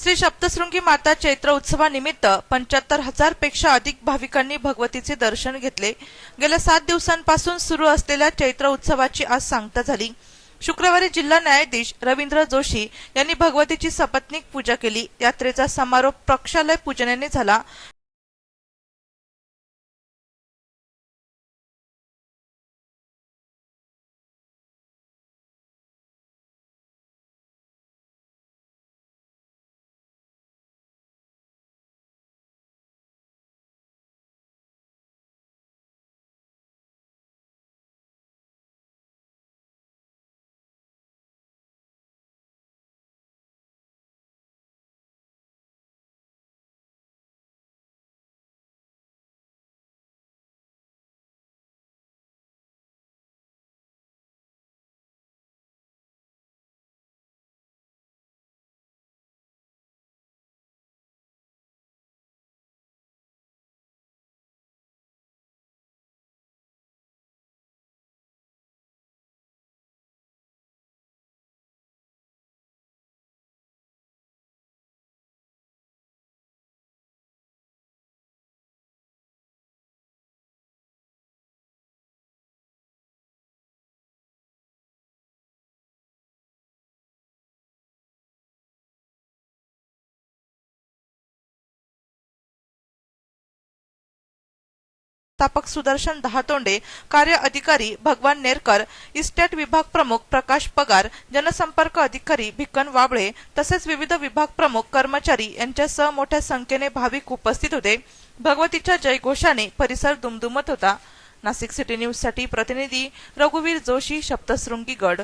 श्री सप्तशृंगी माता चैत्र उत्सवानिमित्त पंच्याहत्तर हजारपेक्षा अधिक भाविकांनी भगवतीचे दर्शन घेतले. गेल्या सात दिवसांपासून सुरू असलेल्या चैत्र उत्सवाची आज सांगता झाली. शुक्रवारी जिल्हा न्यायाधीश रवींद्र जोशी यांनी भगवतीची सपत्नीक पूजा केली. यात्रेचा समारोप प्रक्षालय पूजनेने झाला. व्यवस्थापक सुदर्शन दहातोंडे कार्य अधिकारी भगवान नेरकर इस्टेट विभाग प्रमुख प्रकाश पगार जनसंपर्क अधिकारी भिकन वाबळे तसेच विविध विभाग प्रमुख कर्मचारी यांच्यासह मोठ्या संख्येने भाविक उपस्थित होते. भगवतीच्या जयघोषाने परिसर दुमदुमत होता. नाशिक सिटी न्यूजसाठी प्रतिनिधी रघुवीर जोशी सप्तशृंगी गड.